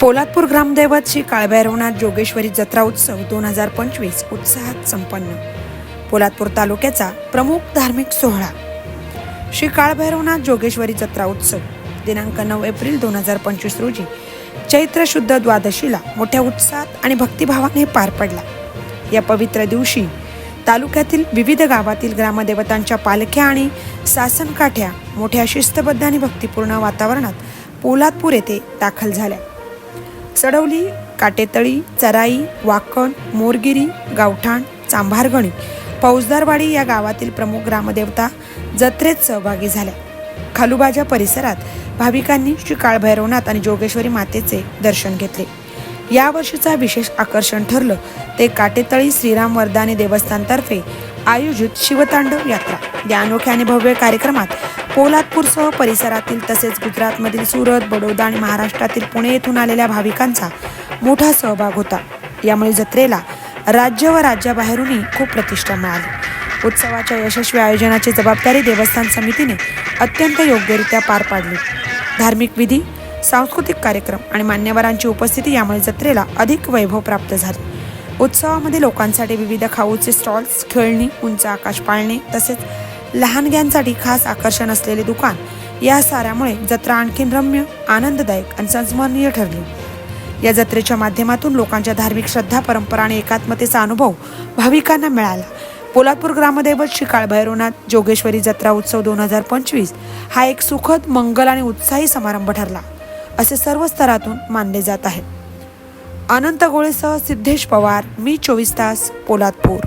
पोलादपूर ग्रामदैवत श्री काळभैरवनाथ जोगेश्वरी जत्रा उत्सव दोन हजार पंचवीस उत्साहात संपन्न. पोलादपूर तालुक्याचा प्रमुख धार्मिक सोहळा. श्री काळभैरवनाथ जोगेश्वरी जत्रा उत्सव. दिनांक नऊ एप्रिल दोन हजार पंचवीस रोजी चैत्र शुद्ध द्वादशीला मोठ्या उत्साहात आणि भक्तिभावाने पार पडला. या पवित्र दिवशी तालुक्यातील विविध गावातील ग्रामदेवतांच्या पालख्या आणि सासनकाठ्या मोठ्या शिस्तबद्ध आणि भक्तिपूर्ण वातावरणात पोलादपूर येथे दाखल झाल्या. चढवली काटेतळी चराई वाकण मोरगिरी गावठाण चांभारगणी फौजदारवाडी या गावातील प्रमुख ग्रामदेवता जत्रेत सहभागी झाल्या. खालुबाजा परिसरात भाविकांनी श्री काळभैरवनाथ आणि जोगेश्वरी मातेचे दर्शन घेतले. यावर्षीचा विशेष आकर्षण ठरलं ते काटेतळी श्रीराम वरदानी देवस्थानतर्फे आयोजित शिवतांडव यात्रा. या अनोख्या आणि भव्य कार्यक्रमात पोलादपूरसह परिसरातील तसेच गुजरातमधील सुरत बडोदा आणि महाराष्ट्रातील पुणे येथून आलेल्या भाविकांचा मोठा सहभाग होता. यामुळे जत्रेला राज्य व राज्याबाहेरूनही खूप प्रतिष्ठा मिळाली. उत्सवाच्या यशस्वी आयोजनाची जबाबदारी देवस्थान समितीने अत्यंत योग्यरित्या पार पाडली. धार्मिक विधी सांस्कृतिक कार्यक्रम आणि मान्यवरांची उपस्थिती यामुळे जत्रेला अधिक वैभव प्राप्त झाले. उत्सवामध्ये लोकांसाठी विविध खाऊचे स्टॉल्स खेळणी उंच आकाश पाळणे तसेच लहानग्यांसाठी खास आकर्षण असलेले दुकान. या साऱ्यामुळे जत्रा आणखीन रम्य आनंददायक आणि संस्मरणीय ठरली. या जत्रेच्या माध्यमातून लोकांच्या धार्मिक श्रद्धा परंपरा आणि एकात्मतेचा अनुभव भाविकांना मिळाला. पोलादपूर ग्रामदैवत श्री काळभैरवनाथ जोगेश्वरी जत्रा उत्सव दोन हजार पंचवीस हा एक सुखद मंगल आणि उत्साही समारंभ ठरला. असे सर्व स्तरातून मानले जात आहे. अनंत गोळेसह सिद्धेश पवार मी चोवीस तास पोलादपूर.